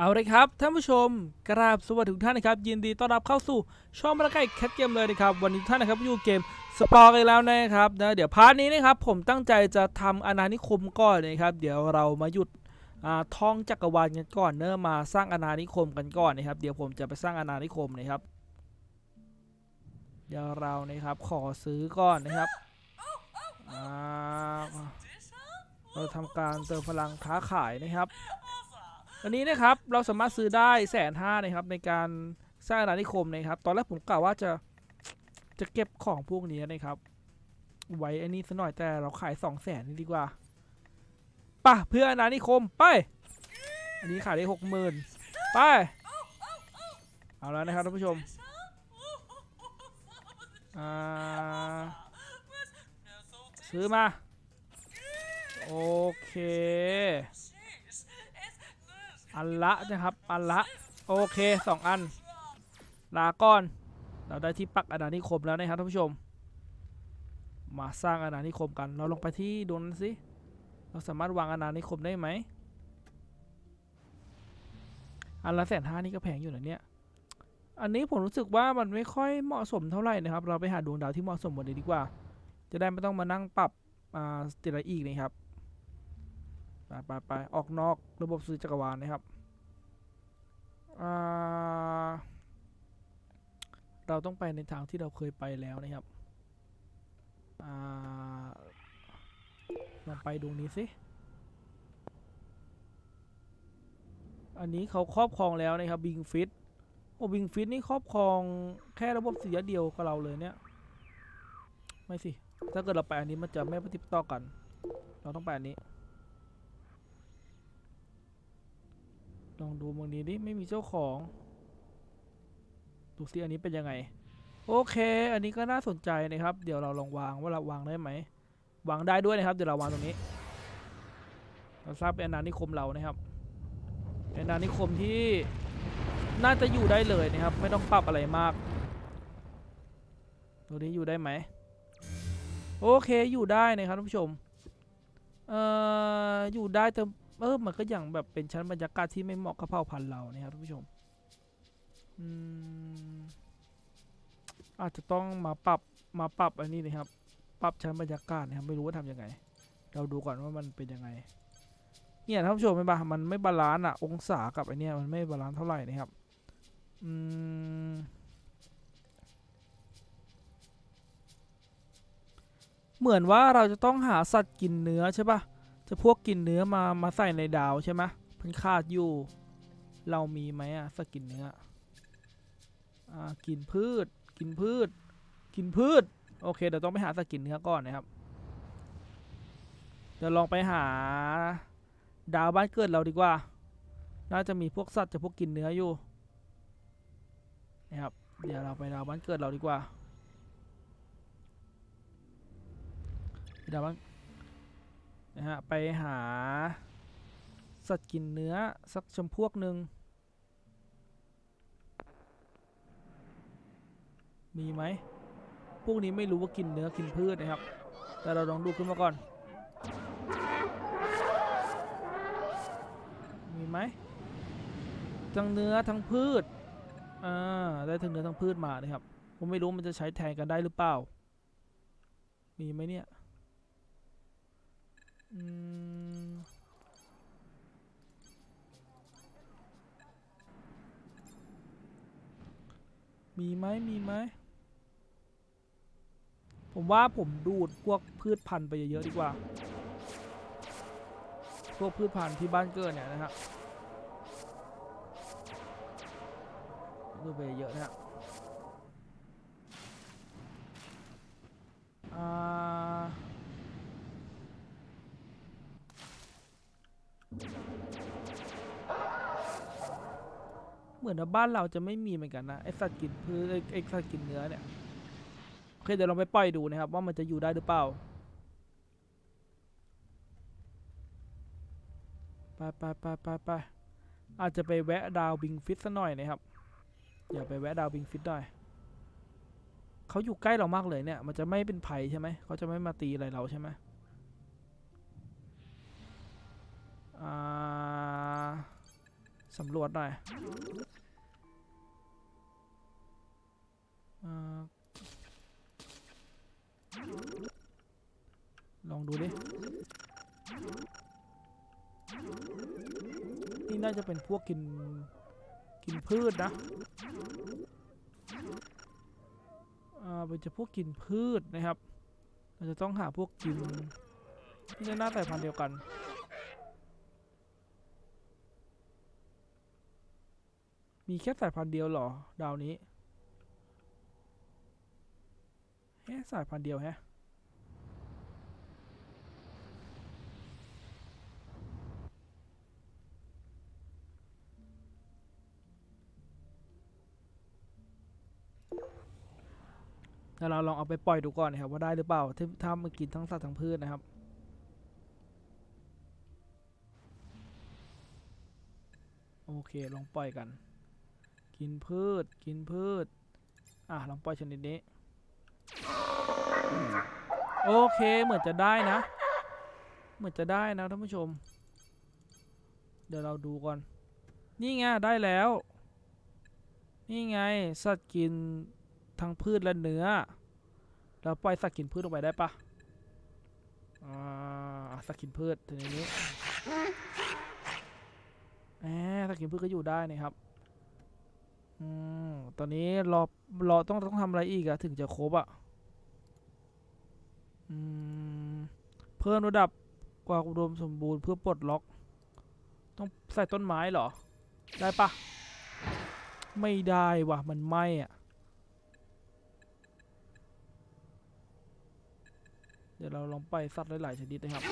เอาเลยครับท่านผู้ชมกราบสวัสดีทุกท่านนะครับยินดีต้อนรับเข้าสู่ช่องมาละไก่แคทเกมเลยนะครับวันนี้ทุกท่านนะครับอยู่เกมสปอร์กันแล้วนะครับนะเดี๋ยวพาร์ทนี้นะครับผมตั้งใจจะทำอาณานิคมก่อนนะครับ เดี๋ยวเรามาหยุดท่องจักรวาลกันก่อนเนอมาสร้างอาณานิคมกันก่อนนะครับ เดี๋ยวผมจะไปสร้างอาณานิคมนะครับ เดี๋ยวเรานะครับขอซื้อก่อนนะครับเราทำการเติมพลังค้าขายนะครับ อันนี้นะครับเราสามารถซื้อได้แสนห้านะครับในการสร้างอาณานิคมนะครับ ตอนแรกผมกล่าวว่าจะจะเก็บของพวกนี้นะครับ ไว้อันนี้ซะหน่อยแต่เราขายสองแสนนี่ดีกว่าป่ะเพื่ออาณานิคมไป อันนี้ขายได้หกหมื่นไป เอาแล้วนะครับท่านผู้ชมซื้อมา โอเค อันละนะครับ อันละ โอเคสองอัน ลาก้อน เราได้ที่ปักอาณานิคมแล้วนะครับท่านผู้ชม มาสร้างอาณานิคมกัน เราลงไปที่ดวงนั้นสิ เราสามารถวางอาณานิคมได้ไหม อันละแสนห้านี่ก็แพงอยู่นะเนี่ย อันนี้ผมรู้สึกว่ามันไม่ค่อยเหมาะสมเท่าไหร่นะครับ เราไปหาดวงดาวที่เหมาะสมกว่านี้ดีกว่า จะได้ไม่ต้องมานั่งปรับอ่าสเตลอีกนะครับ ไปไปไปออกนอกระบบสื่อจักรวาลนะครับ เราต้องไปในทางที่เราเคยไปแล้วนะครับอ่าลองไปดวงนี้สิ อันนี้เขาครอบครองแล้วนะครับบิงฟิตโอ้บิงฟิตนี่ครอบครองแค่ระบบสีเดียวกับเราเลยเนี่ย ไม่สิ ถ้าเกิดเราไปอันนี้มันจะไม่ปฏิปต่อกัน เราต้องไปอันนี้ ลองดูเมืองนี้ดิไม่มีเจ้าของดูสิอันนี้เป็นยังไง โอเค อันนี้ก็น่าสนใจนะครับ เดี๋ยวเราลองวางว่าเราวางได้ไหมวางได้ด้วยนะครับ เดี๋ยวเราวางตรงนี้ เราทราบเป็นอาณานิคมเรานะครับเป็นอาณานิคมที่น่าจะอยู่ได้เลยนะครับ ไม่ต้องปรับอะไรมากดูนี้อยู่ได้ไหมโอเคอยู่ได้นะครับท่านผู้ชมเอ่ออยู่ได้แต่ เออมันก็อย่างแบบเป็นชั้นบรรยากาศที่ไม่เหมาะกับเผ่าพันธุ์เรานะครับท่านผู้ชมอืมอาจจะต้องมาปรับมาปรับอันนี้นะครับ ปรับชั้นบรรยากาศนะครับไม่รู้ว่าทำยังไง เราดูก่อนว่ามันเป็นยังไง เนี่ยท่านผู้ชมเห็นปะมันไม่บาลานซ์อะองศากับไอเนี้ยมันไม่บาลานซ์เท่าไหร่นะครับ อืมเหมือนว่าเราจะต้องหาสัตว์กินเนื้อใช่ปะ จะพวกกินเนื้อมามาใส่ในดาวใช่ไหมมันขาดอยู่ เรามีไหมอะสกินเนื้ออ่ากินพืช กินพืช กินพืช โอเคเดี๋ยวต้องไปหาสกินเนื้อก่อนนะครับ เดี๋ยวลองไปหา ดาวบ้านเกิดเราดีกว่า น่าจะมีพวกสัตว์จะพวกกินเนื้ออยู่นะครับ เดี๋ยวเราไปดาวบ้านเกิดเราดีกว่าดาวบ้าน นะฮะไปหาสัตว์กินเนื้อสักจำพวกหนึ่งมีไหมพวกนี้ไม่รู้ว่ากินเนื้อกินพืชนะครับ แต่เราลองดูขึ้นมาก่อน มีไหมทั้งเนื้อทั้งพืชอ่าได้ทั้งเนื้อทั้งพืชมานะครับ ผมไม่รู้มันจะใช้แทนกันได้หรือเปล่า มีไหมเนี่ย อืมมีไหมมีไหมผมว่าผมดูดพวกพืชพันธุ์ไปเยอะๆดีกว่า พวกพืชพันธุ์ที่บ้านเกิดเนี่ยนะฮะดูไปเยอะนะฮะอ่า เหมือนว่าบ้านเราจะไม่มีเหมือนกันนะไอสัตว์กินพืชไอ้ไอสัตว์กินเนื้อเนี่ยโอเคเดี๋ยวลองไปปล่อยดูนะครับ ว่ามันจะอยู่ได้หรือเปล่าไปไปไปไปไปอาจจะไปแวะดาวบิงฟิตซะหน่อยนะครับอย่าไปแวะดาวบิงฟิตหน่อยเขาอยู่ใกล้เรามากเลยเนี่ย มันจะไม่เป็นภัยใช่ไหมเขาจะไม่มาตีอะไรเราใช่ไหม สำรวจหน่อยอลองดูดิ นี่น่าจะเป็นพวกกิน กินพืชนะอ่าเป็นจะพวกกินพืชนะครับ เราจะต้องหาพวกกินที่จะหน้าสายพันเดียวกัน มีแค่สายพันธุ์เดียวหรอ ดาวนี้แค่สายพันธุ์เดียวแฮะแต่เราลองเอาไปปล่อยดูก่อนนะครับ ว่าได้หรือเปล่าถ้าถ้ามันกินทั้งสัตว์ทั้งพืชนะครับโอเค ลองปล่อยกัน กินพืช กินพืช อะลองปล่อยชนิดนี้ โอเคเหมือนจะได้นะ เหมือนจะได้นะท่านผู้ชม เดี๋ยวเราดูก่อน นี่ไงได้แล้ว นี่ไงสัตว์กินทั้งพืชและเนื้อ เราปล่อยสัตว์กินพืชลงไปได้ปะอ่าสัตว์กินพืชทีนี้แหมสัตว์กินพืชก็อยู่ได้นะครับ อืม ตอนนี้รอรอต้องต้องทำอะไรอีกอะถึงจะครบอะอืม เพิ่มระดับกว่าอุดมสมบูรณ์เพื่อปลดล็อก ต้องใส่ต้นไม้เหรอ ได้ปะไม่ได้ว่ะ มันไหม้อะเดี๋ยวเราลองไปสัตว์หลาย ๆ ชนิดนะครับ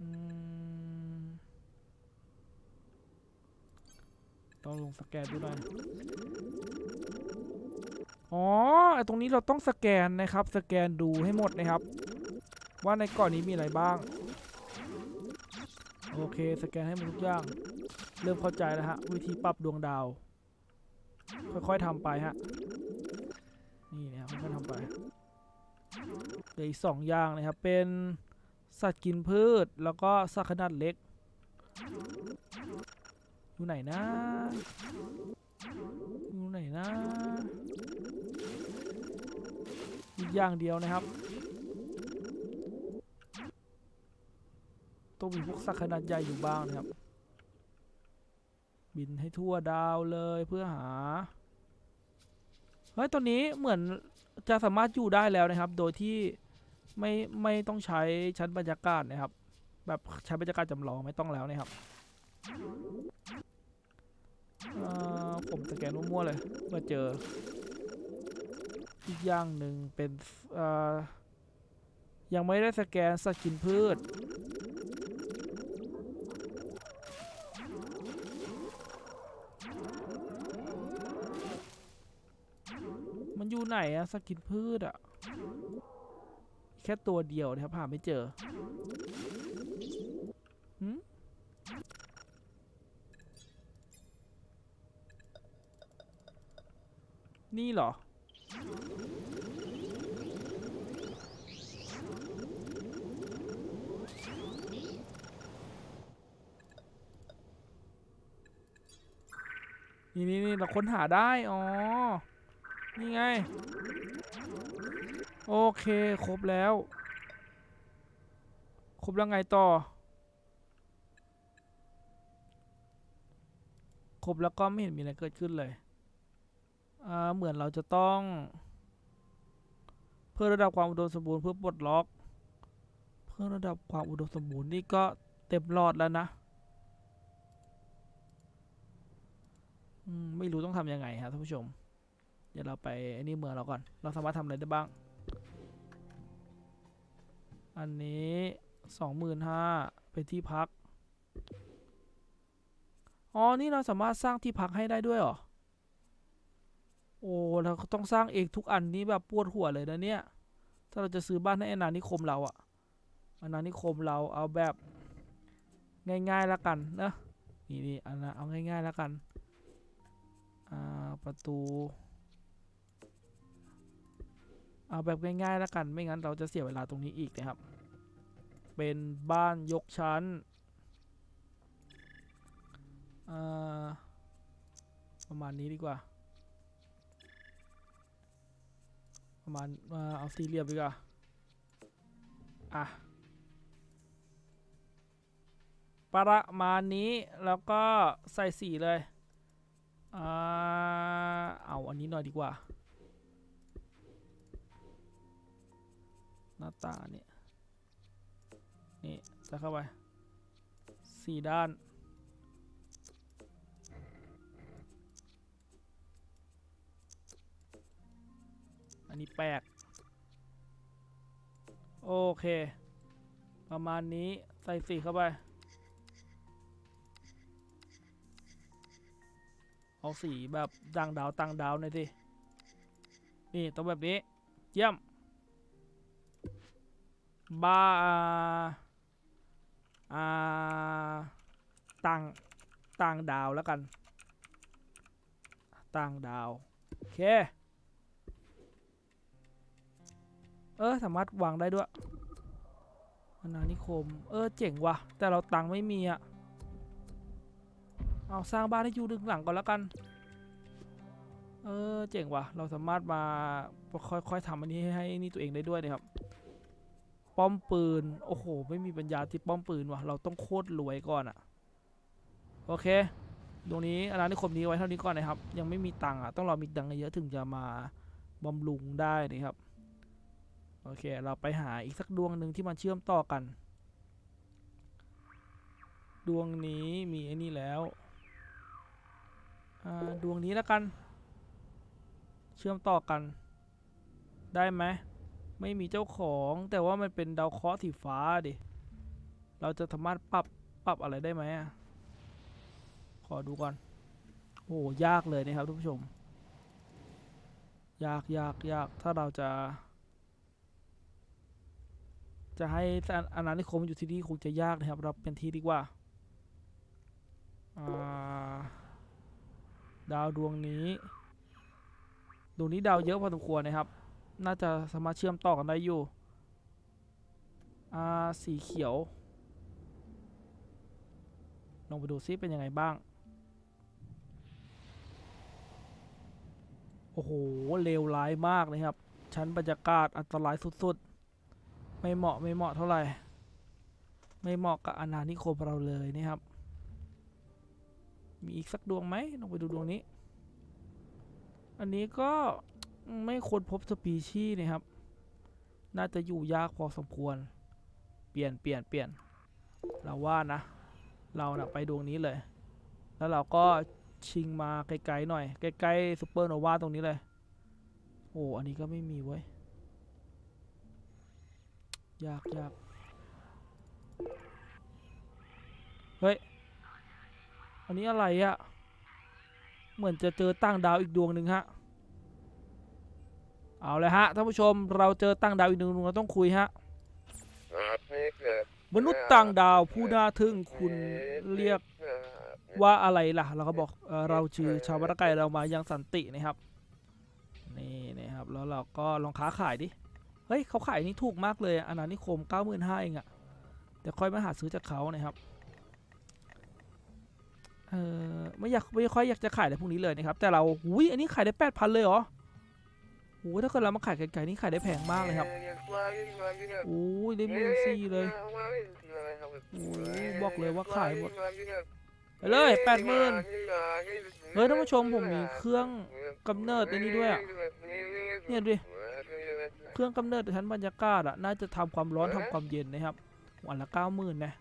อืม ต้องลงสแกนดูหน่อยอ๋อไอตรงนี้เราต้องสแกนนะครับ สแกนดูให้หมดนะครับ ว่าในก่อนนี้มีอะไรบ้าง โอเค สแกนให้หมดทุกอย่าง เริ่มเข้าใจแล้วฮะ วิธีปรับดวงดาว ค่อยๆทำไปฮะ นี่นะครับค่อยๆทำไปเหลืออีกสองอย่างนะครับ เป็นสัตว์กินพืช แล้วก็สัตว์ขนาดเล็ก อยู่ไหนนะอยู่ไหนนะอีกอย่างเดียวนะครับต้องมีพวกสัตว์ขนาดใหญ่อยู่บ้างนะครับ บินให้ทั่วดาวเลยเพื่อหาเฮ้ยตอนนี้เหมือนจะสามารถอยู่ได้แล้วนะครับ โดยที่ไม่ไม่ต้องใช้ชั้นบรรยากาศนะครับ แบบใช้บรรยากาศจำลองไม่ต้องแล้วนะครับ ผมสแกนมั่วๆเลยมาเจอ อีกอย่างหนึ่งเป็นยังไม่ได้สแกนสกินพืช มันอยู่ไหนอะสกินพืชอะแค่ตัวเดียวนะครับหาไม่เจอหืม นี่เหรอ นี่นี่นี่เราค้นหาได้ อ๋อ นี่ไง โอเค ครบแล้ว ครบแล้วไงต่อ ครบแล้วก็ไม่เห็นมีอะไรเกิดขึ้นเลย เหมือนเราจะต้อง เพิ่มระดับความอุดมสมบูรณ์เพื่อปลดล็อก เพิ่มระดับความอุดมสมบูรณ์นี่ก็เต็มหลอดแล้วนะไม่รู้ต้องทำยังไงครับท่านผู้ชม เดี๋ยวเราไปอ้นี่เมืองเราก่อน เราสามารถทำอะไรได้บ้าง อันนี้สองหมื่นห้าเป็นที่พัก อ๋อ นี่เราสามารถสร้างที่พักให้ได้ด้วยหรอ อ้เราต้องสร้างเองทุกอันนี้แบบปวดหัวเลยนะเนี่ย ถ้าเราจะซื้อบ้านให้อาณานิคมเราอะอาณานิคมเราเอาแบบง่ายๆแล้วกันนะนี่นี่อันนะเอาง่ายๆแล้วกันอ่าประตู เอาแบบง่ายๆแล้วกัน ไม่งั้นเราจะเสียเวลาตรงนี้อีกนะครับ เป็นบ้านยกชั้นประมาณนี้ดีกว่า ประมาณอ่าเอาสี่เหลี่ยมดีกว่าอะประมาณนี้แล้วก็ใส่สีเลยอ่าเอาอันนี้หน่อยดีกว่า หน้าตาเนี่ยนี่จะเข้าไปสี่ด้าน นนี้แปลก โอเค ประมาณนี้ใส่สีเข้าไป เอาสีแบบต่างดาวต่างดาวหน่อยสิ นี่ต้องแบบนี้ เยี่ยมบ้าอ่าต่างต่างดาวแล้วกัน ต่างดาว โอเค เออ สามารถวางได้ด้วยอาณานิคม เออ เจ๋งว่ะ แต่เราตังค์ไม่มีอะเอาสร้างบ้านให้อยู่ดึงหลังก่อนแล้วกัน เออ เจ๋งว่ะ เราสามารถมาค่อยๆทำอันนี้ให้นี่ตัวเองได้ด้วยนะครับ ป้อมปืน โอ้โห ไม่มีปัญญาที่ป้อมปืนว่ะ เราต้องโคตรรวยก่อนอะโอเค ตรงนี้อาณานิคมนี้ไว้เท่านี้ก่อนนะครับ ยังไม่มีตังค์อะต้องรอมีตังค์เยอะถึงจะมาบำรุงได้นะครับ โอเค เราไปหาอีกสักดวงหนึ่งที่มันเชื่อมต่อกัน ดวงนี้มีไอ้นี่แล้ว ดวงนี้แล้วกัน เชื่อมต่อกัน ได้ไหม ไม่มีเจ้าของแต่ว่ามันเป็นดาวเคราะห์สีฟ้าดิ เราจะสามารถปรับปรับอะไรได้ไหมอะขอดูก่อน โอ้ยากเลยนะครับทุกผู้ชม ยากยากยากถ้าเราจะ จะให้อาณานิคมอยู่ที่นี่คงจะยากนะครับ เราเป็นที่ดีกว่า ดาวดวงนี้ ดวงนี้ดาวเยอะพอสมควรนะครับ น่าจะสามารถเชื่อมต่อกันได้อยู่ สีเขียว ลองไปดูซิเป็นยังไงบ้าง โอ้โหเลวร้ายมากเลยครับ ชั้นบรรยากาศอันตรายสุด ไม่เหมาะไม่เหมาะเท่าไหร่ ไม่เหมาะกับอาณานิคมเราเลยนะครับ มีอีกสักดวงไหมลองไปดูดวงนี้ อันนี้ก็ไม่ควรพบสปีชีส์นะครับ น่าจะอยู่ยากพอสมควร เปลี่ยนเปลี่ยนเปลี่ยน เราว่านะ เรานะไปดวงนี้เลย แล้วเราก็ชิงมาไกลๆหน่อยใกลๆซูเปอร์โนวาตรงนี้เลย โอ้ อันนี้ก็ไม่มีเว้ย ยากยากเฮ้ย อันนี้อะไรอะเหมือนจะเจอตั้งดาวอีกดวงหนึ่งฮะ เอาเลยฮะท่านผู้ชมเราเจอตั้งดาวอีกดวงหนึ่งเราต้องคุยฮะมนุษย์ต่างดาวผู้น่าทึ่งคุณเรียกว่าอะไรล่ะ เราก็บอกเอ่อเราชื่อชาวบ้านไก่เรามายังสันตินะครับ นี่นะครับ แล้วเราก็ลองค้าขายดิ เฮ้ยเขาขายนี่ถูกมากเลยอาณานิคม 95,000เองอะแต่ค่อยมาหาซื้อจากเขานะครับเออไม่อยากไม่ค่อยอยากจะขายอะไรพวกนี้เลยนะครับแต่เราอุ้ยอันนี้ขายได้ 8,000 เลยเหรอโอ้ถ้าเกิดเรามาขายไกลๆนี่ขายได้แพงมากเลยครับโอ้ยได้หมื่นสี่เลยโอ้บอกเลยว่าขายหมดไปเลยแปดหมื่นเฮ้ยท่านผู้ชมผมมีเครื่องกำเนิดในนี้ด้วยอะเนี่ยดูดิ เครื่องกำเนิดชั้นบรรยากาศอะน่าจะทำความร้อนทำความเย็นนะครับ วันละเก้าหมื่นนะ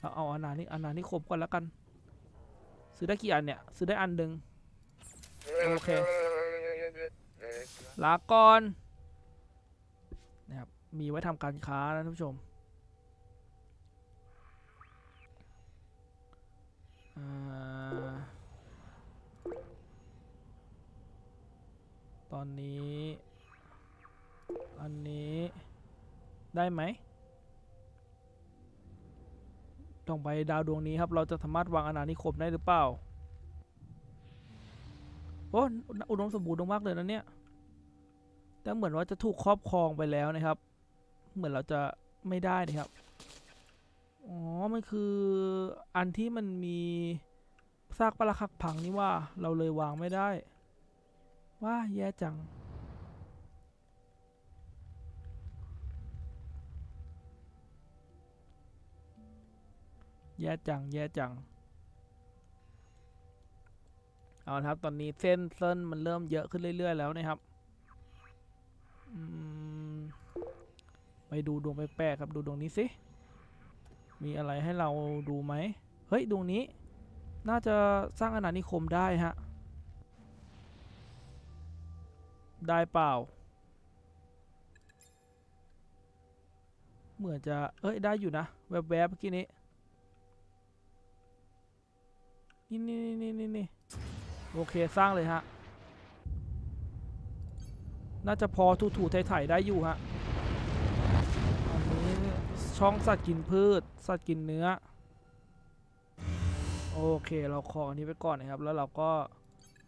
เราเอาอานานิอานานิคมก่อนแล้วกัน ซื้อได้กี่อันเนี่ย ซื้อได้อันหนึ่งโอเคลาก่อนนะครับมีไว้ทำการค้านะท่านผู้ชมอ่าตอนนี้ อันนี้ได้ไหมต้องไปดาวดวงนี้ครับ เราจะสามารถวางอาณานิคมได้หรือเปล่า โอ้อุดมสมบูรณ์มากเลยนะเนี่ย แต่เหมือนว่าจะถูกครอบครองไปแล้วนะครับ เหมือนเราจะไม่ได้นะครับ อ๋อ มันคืออันที่มันมีซากปรักหักพังนี่ว่า เราเลยวางไม่ได้ ว่าแย่จัง แย่จัง แย่จัง เอาครับ ตอนนี้เส้นเส้นมันเริ่มเยอะขึ้นเรื่อย ๆ แล้วนะครับอไปดูดวงแปลกๆครับ ดูดวงนี้สิ มีอะไรให้เราดูไหม เฮ้ย ดวงนี้ น่าจะสร้างอาณานิคมได้ฮะ ได้เปล่า เหมือนจะ เอ้ย ได้อยู่นะ แวบๆเมื่อกี้นี้ นี่นี่นี่นี่นี่โอเคสร้างเลยฮะ น่าจะพอถูๆไถ่ๆได้อยู่ฮะ อันนี้ช่องสัตว์กินพืช สัตว์กินเนื้อ โอเคเราขออันนี้ไปก่อนนะครับ แล้วเราก็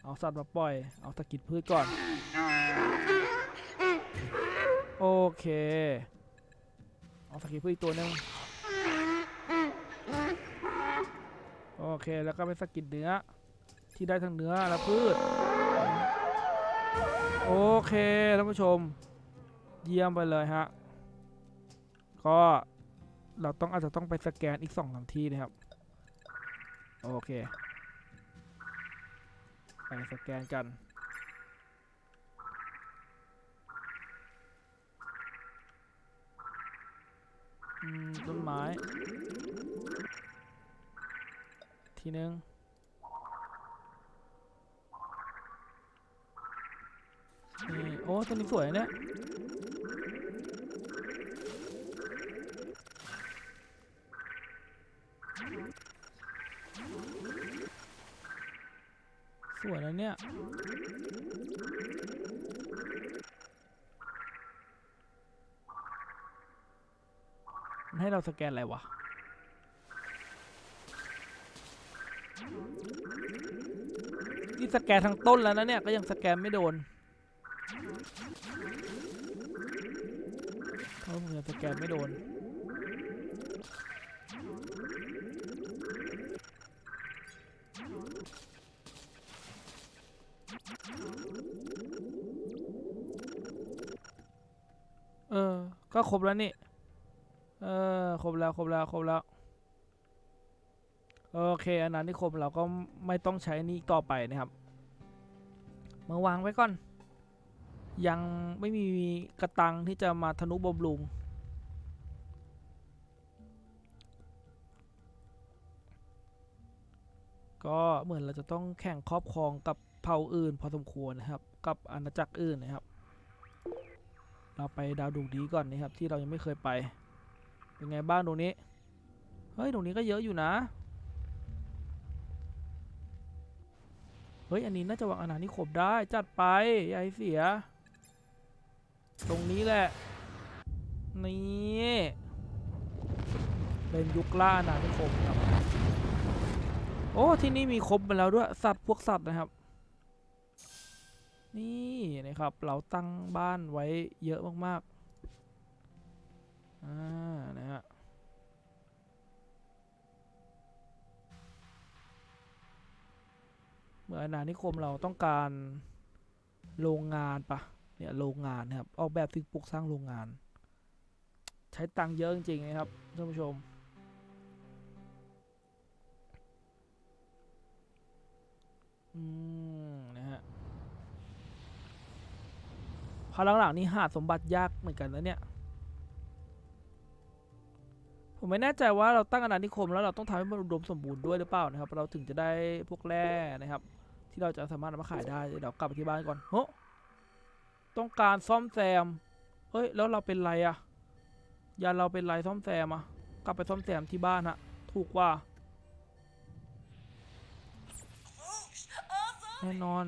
เอาสัตว์มาปล่อย เอาสัตว์กินพืชก่อน โอเค เอาสัตว์กินพืชอีกตัวหนึ่ง โอเค แล้วก็เป็นสกินเนื้อ ที่ได้ทั้งเนื้อและพืช โอเคท่านผู้ชม เยี่ยมไปเลยฮะ ก็เราต้องอาจจะต้องไปสแกนอีกสองสามที่นะครับ โอเค ไปสแกนกันต้นไม้ ทีนึงนี่โอ้ต้นนี้สวยนะเนี่ยสวยนะเนี่ยมันให้เราสแกนอะไรวะ นี่สแกนทั้งต้นแล้วนะเนี่ย ก็ยังสแกนไม่โดนเขาผมยังสแกนไม่โดน เออ ก็ครบแล้วนี่ เออ ครบแล้ว ครบแล้ว ครบแล้ว โอเคอันนั้นที่ครบเราก็ไม่ต้องใช้นี่ต่อไปนะครับมาวางไว้ก่อน ยังไม่มีกระตังที่จะมาทนุบำรุงก็เหมือนเราจะต้องแข่งครอบครองกับเผ่าอื่นพอสมควรนะครับ กับอาณาจักรอื่นนะครับ เราไปดาวดวงดีก่อนนะครับที่เรายังไม่เคยไป เป็นไงบ้างตรงนี้ เฮ้ยตรงนี้ก็เยอะอยู่นะ เฮ้ย อันนี้น่าจะวางอาณานิคมได้ จัดไปอย่าให้เสีย ตรงนี้แหละ นี่เป็นยุคล่าอาณานิคมครับ โอ้ ที่นี่มีครบไปแล้วด้วย สัตว์พวกสัตว์นะครับ นี่นะครับ เราตั้งบ้านไว้เยอะมากๆ อ่า นะฮะ เมื่ออาณานิคมเราต้องการโรงงานปะเนี่ยโรงงานนะครับออกแบบสิ่งปลูกสร้างโรงงาน ใช้ตังค์เยอะจริงๆนะครับท่านผู้ชม อืมนะฮะพอหลังๆนี้หาสมบัติยากเหมือนกันนะเนี่ย ผมไม่แน่ใจว่าเราตั้งอาณานิคมแล้วเราต้องทำให้มันอุดมสมบูรณ์ด้วยหรือเปล่านะครับ เราถึงจะได้พวกแร่นะครับ ที่เราจะสามารถมาขายได้เดี๋ยวกลับไปที่บ้านก่อนโหต้องการซ่อมแซม เฮ้ย แล้วเราเป็นไรอะยานเราเป็นไรซ่อมแซมอะกลับไปซ่อมแซมที่บ้านฮะ ถูกว่า แน่นอน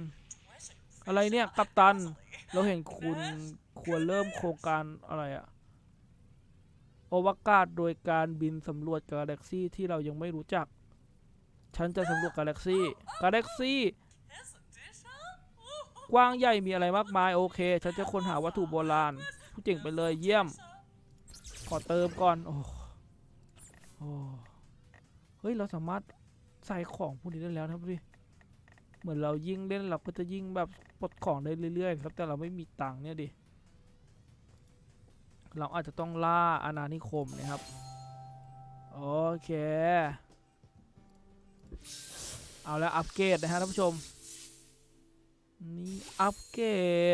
อะไรเนี่ย กัปตัน เราเห็นคุณควรเริ่มโครงการอะไรอะอวกาศโดยการบินสำรวจกาแล็กซี่ที่เรายังไม่รู้จัก ฉันจะสำรวจกาแล็กซี่ กาแล็กซี่ กว้างใหญ่มีอะไรมากมายโอเค ฉันจะค้นหาวัตถุโบราณ ผู้เจ๋งไปเลยเยี่ยม ขอเติมก่อน โอ้โหเฮ้ย เราสามารถใส่ของพวกนี้ได้แล้วนะครับดูดิเหมือนเรายิ่งเล่นเราก็จะยิ่งแบบปลดของได้เรื่อยๆครับแต่เราไม่มีตังค์เนี่ยดิ เราอาจจะต้องล่าอาณานิคมนะครับ โอเค เอาแล้วอัปเกรดนะฮะท่านผู้ชม นี่อัปเกร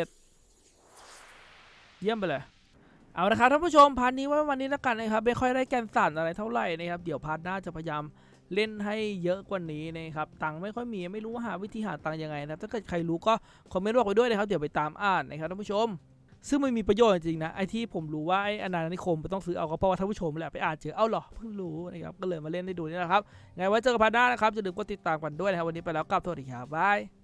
ดเยี่ยมไปเลย เอาละครับท่านผู้ชมพาร์ทนี้ไว้วันนี้แล้วกันนะครับ ไม่ค่อยได้แกนสั่นอะไรเท่าไหร่นะครับ เดี๋ยวพาร์ทหน้าจะพยายามเล่นให้เยอะกว่านี้นะครับ ตังค์ไม่ค่อยมีไม่รู้ว่าหาวิธีหาตังค์ยังไงนะครับ ถ้าเกิดใครรู้ก็คอมเมนต์บอกไว้ด้วยนะครับ เดี๋ยวไปตามอ่านนะครับท่านผู้ชม ซึ่งมันมีประโยชน์จริงๆนะ ไอ้ที่ผมรู้ว่าไอ้อนานิคมต้องซื้อเอาก็เพราะว่าท่านผู้ชมแหละไปอ่านเจอ เอ้าหรอ เพิ่งรู้นะครับ ก็เลยมาเล่นให้ดูนี่แหละครับ ไงไว้เจอกันพาร์ทหน้านะครับจะลืมกดติดตามกันด้วยนะครับ วันนี้ไปแล้วกลับสวัสดีครับบาย